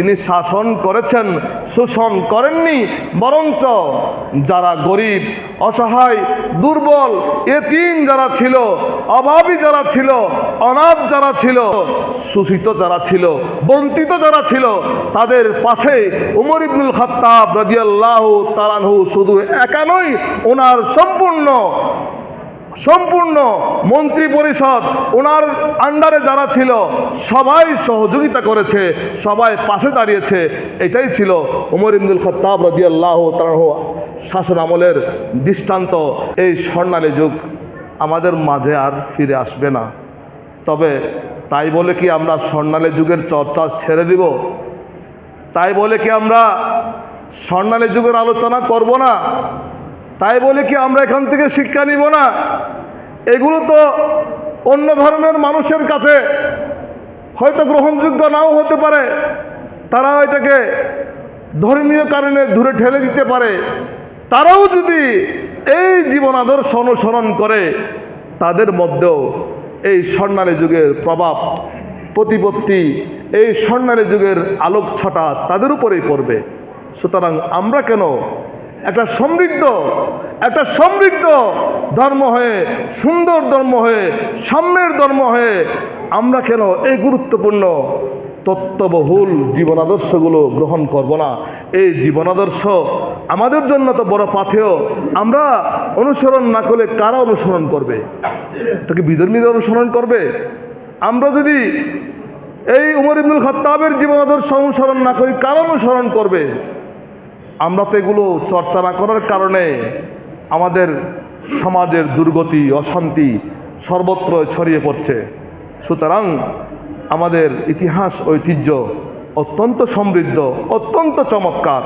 তিনি শাসন করেছেন, শোষণ করেননি, বরঞ্চ যারা গরিব, অসহায়, দুর্বল, এতিম যারা ছিল, অভাবী যারা ছিল, অনাথ যারা ছিল, শোষিত যারা ছিল, বঞ্চিত যারা ছিল, তাদের পাশে উমর ইবনুল খাত্তাব রাদিয়াল্লাহু তালানহু শুধু একা নয়, ওনার সম্পূর্ণ সম্পূর্ণ মন্ত্রী পরিষদ, ওনার আন্ডারে যারা ছিল, সবাই সহযোগিতা করেছে, সবাই পাশে দাঁড়িয়েছে। এটাই ছিল উমর ইবনুল খত্তাব রদিয়াল্লাহ তাহ শাসন আমলের দৃষ্টান্ত। এই স্বর্ণালী যুগ আমাদের মাঝে আর ফিরে আসবে না। তবে তাই বলে কি আমরা স্বর্ণালী যুগের চর্চা ছেড়ে দিব? তাই বলে কি আমরা স্বর্ণালী যুগের আলোচনা করব না? তাই বলে কি আমরা এখান থেকে শিক্ষা নিব না? এগুলো তো অন্য ধর্মের মানুষের কাছে হয়তো গ্রহণযোগ্য নাও হতে পারে। তারা এটাকে ধর্মীয় কারণে দূরে ঠেলে দিতে পারে। তারাও যদি এই জীবন আদর্শ অনুসরণ করে, তাদের মধ্যেও এই স্বর্ণালী যুগের প্রভাব, প্রতিপত্তি, এই স্বর্ণালী যুগের আলোক ছটা তাদের উপরেই পড়বে। সুতরাং আমরা কেন একটা সমৃদ্ধ একটা সমৃদ্ধ ধর্ম হয়ে, সুন্দর ধর্ম হয়ে, সাম্যের ধর্ম হয়ে আমরা কেন এই গুরুত্বপূর্ণ তত্ত্ববহুল জীবনাদর্শগুলো গ্রহণ করব না? এই জীবনাদর্শ আমাদের জন্য তো বড় পাথেয়। আমরা অনুসরণ না করলে কারা অনুসরণ করবে? তাকে বিধর্মীদের অনুসরণ করবে? আমরা যদি এই উমর ইবনুল খত্তাবের জীবনাদর্শ অনুসরণ না করি, কারা অনুসরণ করবে? আমরা তো এগুলো চর্চা না করার কারণে আমাদের সমাজের দুর্গতি, অশান্তি সর্বত্র ছড়িয়ে পড়ছে। সুতরাং আমাদের ইতিহাস, ঐতিহ্য অত্যন্ত সমৃদ্ধ, অত্যন্ত চমৎকার।